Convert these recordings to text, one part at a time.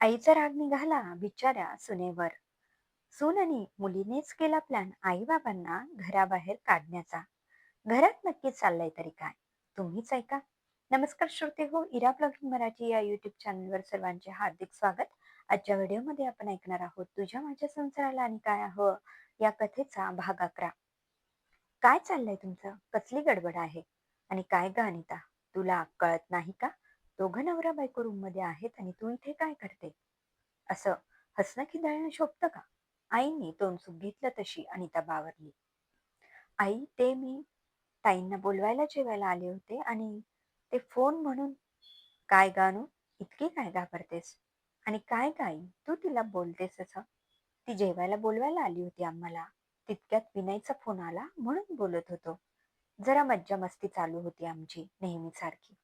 आईचा राग निघाला बिचाऱ्या सुनेवर. सून आणि मुलीनेच केला प्लॅन आई बाबांना घराबाहेर काढण्याचा. घरात नक्की चाललंय तरी काय? तुम्हीच ऐका. नमस्कार श्रोते हो इरा ब्लॉगिंग मराठी या युट्यूब चॅनलवर सर्वांचे हार्दिक स्वागत. आजच्या व्हिडिओमध्ये आपण ऐकणार आहोत तुझ्या माझ्या संसाराला आणि काय हवं या कथेचा भाग अकरा. काय चाललंय तुमचं? कसली गडबड आहे? आणि काय ग तुला कळत नाही का? दोघं नवरा बायको रूममध्ये आहेत आणि तू इथे काय करते? असं हसणं खिदळणं शोभतं का? आईने तोंडसुख घेतलं तशी अनिता बावरली. आई ते मी ताईंना बोलवायला जेवायला आले होते आणि ते फोन म्हणून काय गाणू इतकी काय घाबरतेस? आणि काय काय तू तिला बोलतेस असं? ती जेवायला बोलवायला आली होती आम्हाला. तितक्यात विनयचा फोन आला म्हणून बोलत होतो. जरा मज्जा मस्ती चालू होती आमची नेहमीसारखी.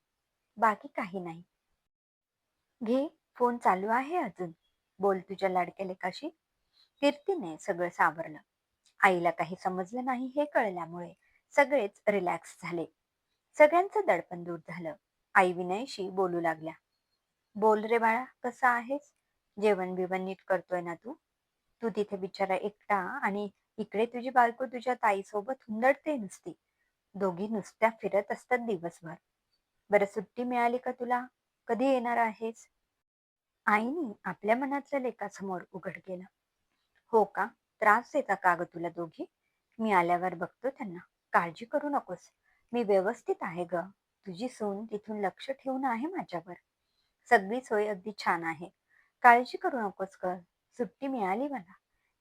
बाकी काही नाही. घे फोन चालू आहे अजून. बोल तुझ्या लाडक्या लेकाशी. कीर्तीने सगळं सावरलं. आईला काही समजलं नाही हे कळल्यामुळे सगळेच रिलॅक्स झाले. सगळ्यांचं दडपण दूर झालं. आई विनयशी बोलू लागल्या. बोल रे बाळा कसा आहेस? जेवण बिवण नीट करतोय ना तू? तू तिथे बिचारा एकटा आणि इकडे तुझी बायको तुझ्या ताईसोबत हुंदडते नुसती. दोघी नुसत्या फिरत असतात दिवसभर. बरं सुट्टी मिळाली का तुला? कधी येणार आहेस? आईने आपल्या मनातलं लेखासमोर उघड केलं. हो का? त्रास देता का ग तुला दोघी? मी आल्यावर बघतो त्यांना. काळजी करू नकोस. मी व्यवस्थित आहे ग. तुझी सून तिथून लक्ष ठेवून आहे माझ्यावर. सगळी सोय अगदी छान आहे. काळजी करू नकोस ग. सुट्टी मिळाली मला.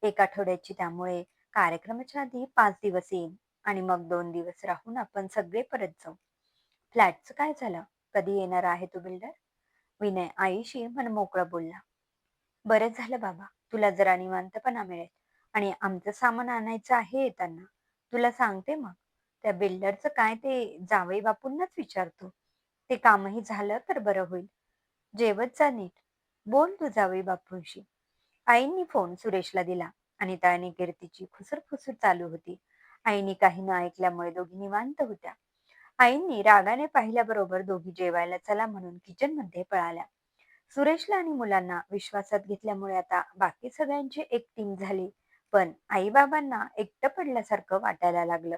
एक आठवड्याची त्यामुळे कार्यक्रमाच्या आधी पाच दिवस येईन आणि मग दोन दिवस राहून आपण सगळे परत जाऊ. फ्लॅटचं काय झालं? कधी येणार आहे तू बिल्डर? विनय आईशी मन मोकळं बोलला. बरंच झालं बाबा तुला जरा निवांतपणा मिळेल. आणि आमचं सामान आणायचं आहे येताना. तुला सांगते मग त्या बिल्डरचं काय ते जावई बापूंनाच विचारतो. ते कामही झालं तर बरं होईल. जेवत जा नीट. बोल तू जावई बापूंशी. आईंनी फोन सुरेशला दिला आणि त्याने कीर्तीची खुसरफुसूर चालू होती. आईनी काही न ऐकल्यामुळे दोघी निवांत होत्या. आईंनी रागाने पाहिल्याबरोबर दोघी जेवायला चला म्हणून किचनमध्ये पळाल्या. सुरेशला आणि मुलांना विश्वासात घेतल्यामुळे आता बाकी सगळ्यांची एक टीम झाली. पण आई बाबांना एकटं पडल्यासारखं वाटायला लागलं.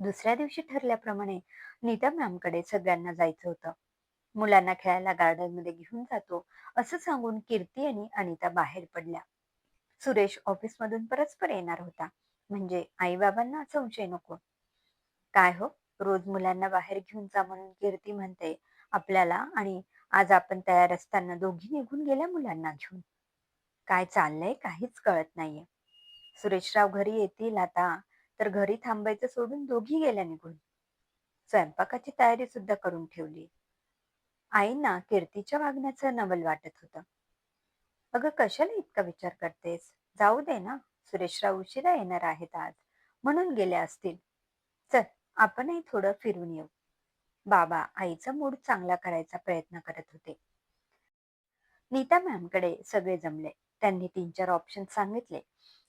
दुसऱ्या दिवशी ठरल्याप्रमाणे नीता मॅमकडे सगळ्यांना जायचं होतं. मुलांना खेळायला गार्डनमध्ये घेऊन जातो असं सांगून कीर्ती आणि अनिता बाहेर पडल्या. सुरेश ऑफिस मधून परस्पर येणार होता. म्हणजे आई बाबांना संशय नको. काय हो? रोज मुलांना बाहेर घेऊन जा म्हणून कीर्ती म्हणते आपल्याला आणि आज आपण तयार असताना दोघी निघून गेल्या मुलांना घेऊन. काय चाललंय काहीच कळत नाहीये. सुरेशराव घरी येतील आता तर घरी थांबायचं सोडून दोघी गेल्या निघून. स्वयंपाकाची तयारी सुद्धा करून ठेवली. आईना कीर्तीच्या वागण्याचं नवल वाटत होतं. अगं कशाला इतका विचार करतेस? जाऊ दे ना. सुरेशराव उशिरा येणार आहेत आज. म्हणून गेल्या असतील. चल आपणही थोडं फिरून येऊ. बाबा आईचा मूड चांगला करायचा प्रयत्न करत होते. नीता मॅमकडे सगळे जमले. त्यांनी तीन चार ऑप्शन सांगितले.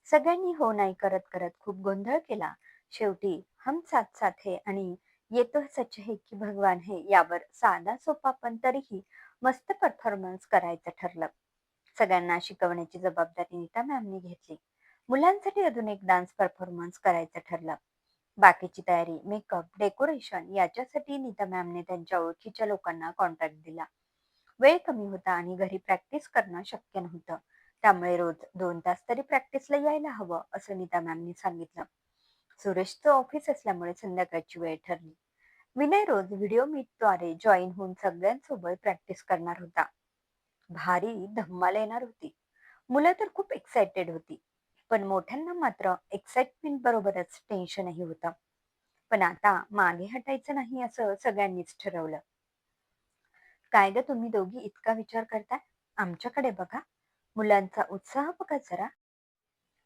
सगळ्यांनी हो नाही करत करत खूप गोंधळ केला. शेवटी हम साथ साथ हे आणि येतो सच हे की भगवान हे यावर साधा सोपा पण तरीही मस्त परफॉर्मन्स करायचं ठरलं. सगळ्यांना शिकवण्याची जबाबदारी नीता मॅमनी घेतली. मुलांसाठी अजून एक डान्स परफॉर्मन्स करायचं ठरलं. बाकीची तयारी मेकअप डेकोरेशन याच्यासाठी नीता मॅमने त्यांच्या ओळखीच्या लोकांना कॉन्ट्रॅक्ट दिला. वेळ कमी होता आणि घरी प्रॅक्टिस करणं शक्य नव्हतं. त्यामुळे रोज दोन तास तरी प्रॅक्टिसला यायला हवं असं नीता मॅमने सांगितलं. सुरेशचं ऑफिस असल्यामुळे संध्याकाळची वेळ ठरली. विनय रोज व्हिडिओ मीटद्वारे जॉईन होऊन सगळ्यांसोबत प्रॅक्टिस करणार होता. भारी धम्माला येणार होती. मुलं तर खूप एक्साइटेड होती. पण मोठ्यांना मात्र एक्साइटमेंट बरोबरच टेन्शनही होतं. पण आता मागे हटायचं नाही असं सगळ्यांनीच ठरवलं. काय ग तुम्ही दोघी इतका विचार करताय? आमच्याकडे बघा मुलांचा उत्साह बघा जरा.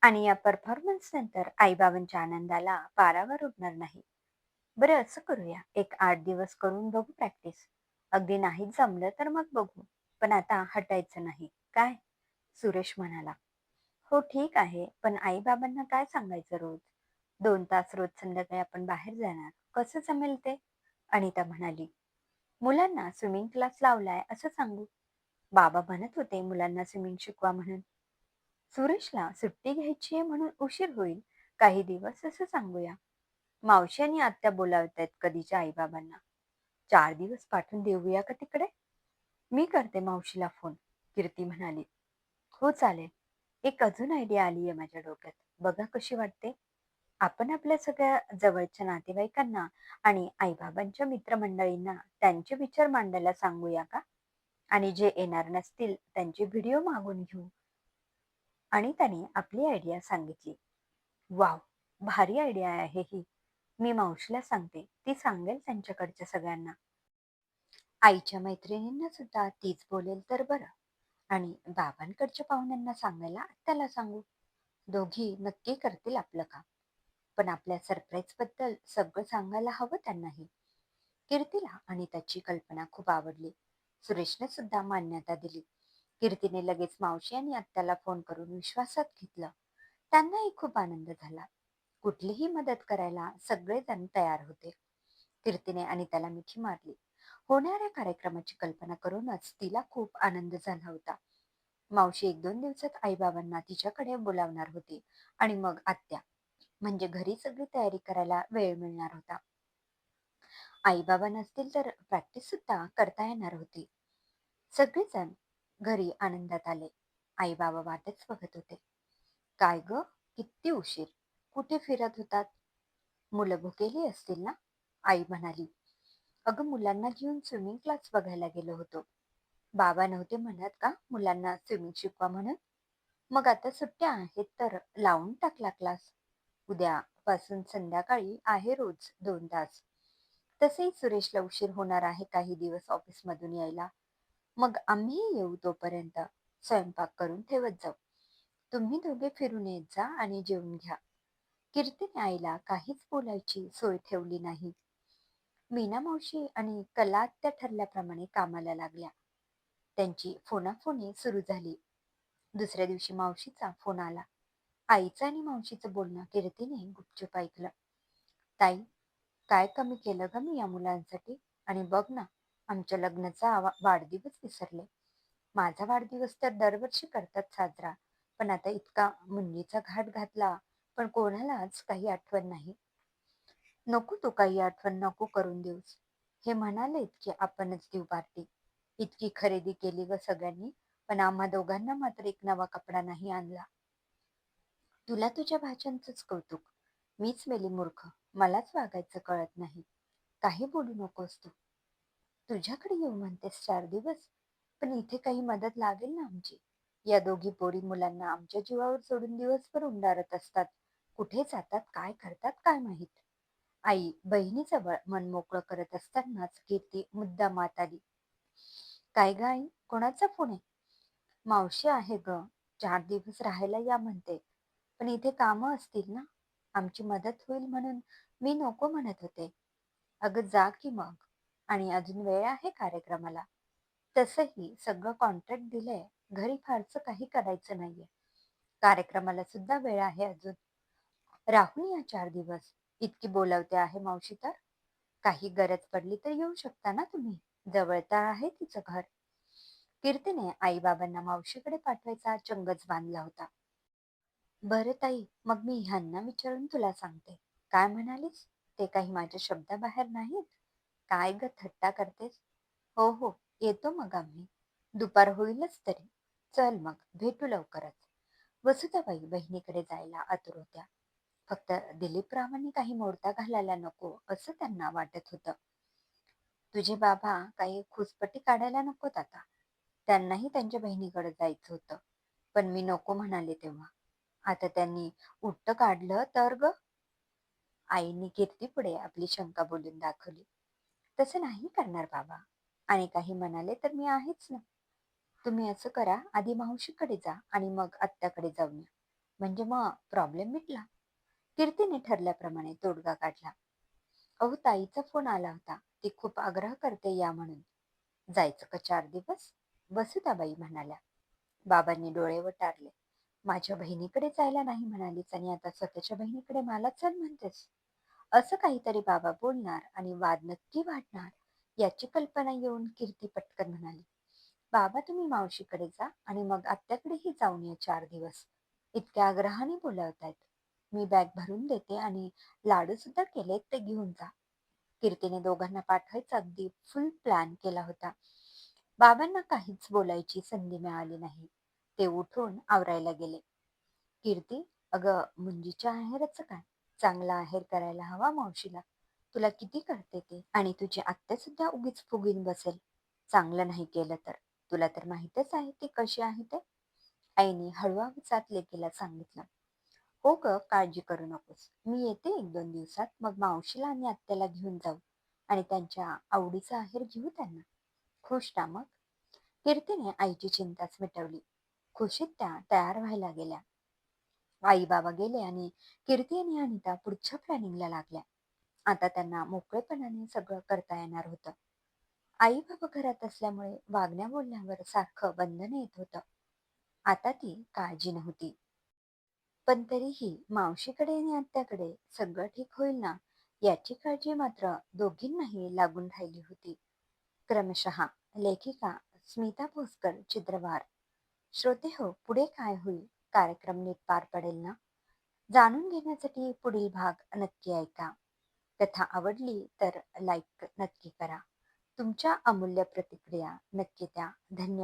आणि या परफॉर्मन्स नंतर आईबाबांच्या आनंदाला पारावर उडणार नाही. बरं असं करूया. एक आठ दिवस करून बघू प्रॅक्टिस अगदी नाही जमलं तर मग बघू. पण आता हटायचं नाही. काय? सुरेश म्हणाला. हो ठीक आहे. पण आईबाबांना काय सांगायचं रोज? दोन तास रोज संध्याकाळी आपण बाहेर जाणार. कसं जमेल ते? अनिता म्हणाली. मुलांना स्विमिंग क्लास लावलाय असं सांगू. बाबा म्हणत होते मुलांना स्विमिंग शिकवा म्हणून. सुरेशला सुट्टी घ्यायची आहे म्हणून उशीर होईल. काही दिवस असं सांगूया. मावशी आणि आत्या बोलावत आहेत कधीच्या आईबाबांना. चार दिवस पाठवून देऊया का तिकडे? मी करते मावशीला फोन कीर्ती म्हणाली. हो चालेल. एक अजून आयडिया आली आहे माझ्या डोक्यात. बघा कशी वाटते. आपण आपल्या सगळ्या जवळच्या नातेवाईकांना आणि आईबाबांच्या मित्रमंडळींना त्यांचे विचार मांडायला सांगूया का? आणि जे येणार नसतील त्यांचे व्हिडिओ मागून घेऊ. आणि त्याने आपली आयडिया सांगितली. वाव भारी आयडिया आहे ही. मी मावशीला सांगते. ती सांगेल त्यांच्याकडच्या सगळ्यांना. आईच्या मैत्रिणींना सुद्धा तीच बोलेल तर बरं. आणि बाबांकडच्या पाहुण्यांना सांगायला त्याला सांगू. दोघी नक्की करतील आपलं काम. पण आपल्या सरप्राईजबद्दल सगळं सांगायला हवं त्यांनाही. कीर्तीला आणि त्याची कल्पना खूप आवडली. सुरेशने सुद्धा मान्यता दिली. कीर्तीने लगेच मावशी आणि आत्याला फोन करून विश्वासात घेतलं. त्यांनाही खूप आनंद झाला. कुठलीही मदत करायला सगळेजण तयार होते. कीर्तीने आणि त्याला मिठी मारली. होणाऱ्या कार्यक्रमाची कल्पना करूनच तिला खूप आनंद झाला होता. मावशी एक दोन दिवसात आईबाबांना तिच्याकडे बोलावणार होती आणि मग आत्या म्हणजे घरी सगळी तयारी करायला वेळ मिळणार होता? आईबाबा नसतील तर प्रॅक्टिस सुद्धा करता येणार होती. सगळेजण घरी आनंदात आले. आई बाबा वाटच बघत होते. काय ग? किती उशीर. कुठे फिरत होतात? मुलं भुकेली असतील ना? आई म्हणाली. अगं मुलांना घेऊन स्विमिंग क्लास बघायला गेलो होतो. बाबा नव्हते म्हणत का मुलांना स्विमिंग शिकवा म्हणून? मग आता सुट्ट्या आहेत तर लावून टाकला क्लास उद्यापासून संध्याकाळी आहे रोज दोन तास. तसेही सुरेशला उशीर होणार आहे काही दिवस ऑफिसमधून यायला. मग आम्ही येऊ तोपर्यंत. स्वयंपाक करून ठेवत जाऊ. तुम्ही दोघे फिरून येत जा आणि जेवून घ्या. कीर्तीने आईला काहीच बोलायची सोय ठेवली नाही. मीना मावशी आणि कला त्या ठरल्याप्रमाणे कामाला लागल्या. त्यांची फोनाफोनी सुरू झाली. दुसऱ्या दिवशी मावशीचा फोन आला. आईचं आणि मावशीचं बोलणं कीर्तीने गुपचूप ऐकलं. ताई काय कमी केलं ग मी या मुलांसाठी? आणि बघ ना आमच्या लग्नाचा वाढदिवस विसरले. माझा वाढदिवस तर दरवर्षी करतात साजरा. पण आता इतका मुंजीचा घाट घातला पण कोणालाच काही आठवण नाही. नको तू काही आठवण नको करून देऊस. हे म्हणाले की आपणच देऊ पार्टी. इतकी खरेदी केली ग सगळ्यांनी पण आम्हा दोघांना मात्र एक नवा कपडा नाही आणला. तुला तुझ्या भाच्यांचंच कौतुक. मीच मेली मूर्ख. मलाच वागायचं कळत नाही. काही बोलू नकोस तू. तुझ्याकडे येऊ म्हणतेस चार दिवस पण इथे काही मदत लागेल ना आमची? या दोघी पोरी मुलांना आमच्या जीवावर सोडून दिवसभर उंडारत असतात. कुठे जातात काय करतात काय माहीत? आई बहिणीजवळ मन मोकळं करत असतानाच कीर्ती मुद्दा मात आली. काय ग आई? कोणाचा फोन आहे? मावशी आहे ग. चार दिवस राहायला या म्हणते. पण इथे कामं असतील ना? आमची मदत होईल म्हणून मी नको म्हणत होते. अगं जा की मग. आणि अजून वेळ आहे कार्यक्रमाला. तसही सगळं कॉन्ट्रॅक्ट दिलंय. घरी फारसं काही करायचं नाहीये. कार्यक्रमाला सुद्धा वेळ आहे अजून. राहून या चार दिवस. इतकी बोलावते आहे मावशी तर. काही गरज पडली तर येऊ शकता ना तुम्ही? जवळ तर आहे तिचं घर. कीर्तीने आईबाबांना मावशीकडे पाठवायचा चंगच बांधला होता. बरं ताई मग मी ह्यांना विचारून तुला सांगते. काय म्हणालीस? ते काही माझ्या शब्दाबाहेर नाहीत. काय ग थट्टा करतेस? हो हो येतो मग आम्ही. दुपार होईलच तरी. चल मग भेटू लवकरच. वसुताबाई बहिणीकडे जायला आतुर होत्या. फक्त दिलीपरावांनी काही मोडता घालायला नको असं त्यांना वाटत होतं. तुझे बाबा काही खुसपट्टी काढायला नकोत आता. त्यांनाही त्यांच्या बहिणीकडे जायचं होतं. पण मी नको म्हणाले तेव्हा. आता त्यांनी उट्ट काढलं तर ग? आईने कीर्ती पुढे आपली शंका बोलून दाखवली. तसं नाही करणार बाबा. आणि काही म्हणाले तर मी आहेच ना. तुम्ही असं करा. आधी मावशीकडे जा आणि मग आत्याकडे जाऊन या. म्हणजे मग प्रॉब्लेम मिटला. कीर्तीने ठरल्याप्रमाणे तोडगा काढला. अहो ताईचा फोन आला होता. ती खूप आग्रह करते या म्हणून. जायचं का चार दिवस? वसुताबाई म्हणाल्या. बाबांनी डोळे वटारले. माझ्या बहिणीकडे जायला नाही म्हणालीच आणि आता स्वतःच्या बहिणीकडे मला चल म्हणतेस. असं काहीतरी बाबा बोलणार आणि वाद नक्की वाढणार याची कल्पना येऊन कीर्ती पटकन म्हणाली. बाबा तुम्ही मावशीकडे जा आणि मग आत्याकडेही जाऊन या चार दिवस. इतक्या आग्रहाने बोलावतायत. मी बॅग भरून देते आणि लाडू सुद्धा केलेत ते घेऊन जा. कीर्तीने दोघांना पाठवायचा अगदी फुल प्लॅन केला होता. बाबांना काहीच बोलायची संधी मिळाली नाही. ते उठून आवरायला गेले. कीर्ती अगं मुंजीच्या आहेरच काय? चांगला आहेर करायला हवा मावशीला. तुला किती करते ते? आणि तुझी आत्या सुद्धा उगीच फुगीन बसेल. चांगलं नाही केलं तर. तुला तर माहितच आहे ती कशी आहे ते. आईने हळूवाचात लेकीला सांगितलं हो ग काळजी करू नकोस. मी येते एक दोन दिवसात मग मावशीला आणि आत्याला घेऊन जाऊ आणि त्यांच्या आवडीचा आहेर घेऊ त्यांना. खुश ना मग. कीर्तीने आईची चिंताच मिटवली. खुशीत त्या तयार व्हायला गेल्या. आई बाबा गेले आणि कीर्ती आणि अनिता पुढच्या प्लॅनिंगला लागल्या. आता त्यांना मोकळेपणाने सगळं करता येणार होतं. आई बाबा घरात असल्यामुळे वागण्या बोलण्यावर सारखं बंधन येत होतं. आता ती काळजी नव्हती. पण तरीही मावशीकडे आणि आत्याकडे सगळं ठीक होईल ना याची काळजी मात्र दोघींनाही लागून राहिली होती. क्रमशः लेखिका स्मिता भोसकर चित्रवार. श्रोते हो पुढे काय होईल? कार्यक्रम नीट पार पडेल ना? जाणून घेण्यासाठी पुढील भाग नक्की ऐका. कथा आवडली तर लाईक नक्की करा. तुमच्या अमूल्य प्रतिक्रिया नक्की द्या. धन्यवाद.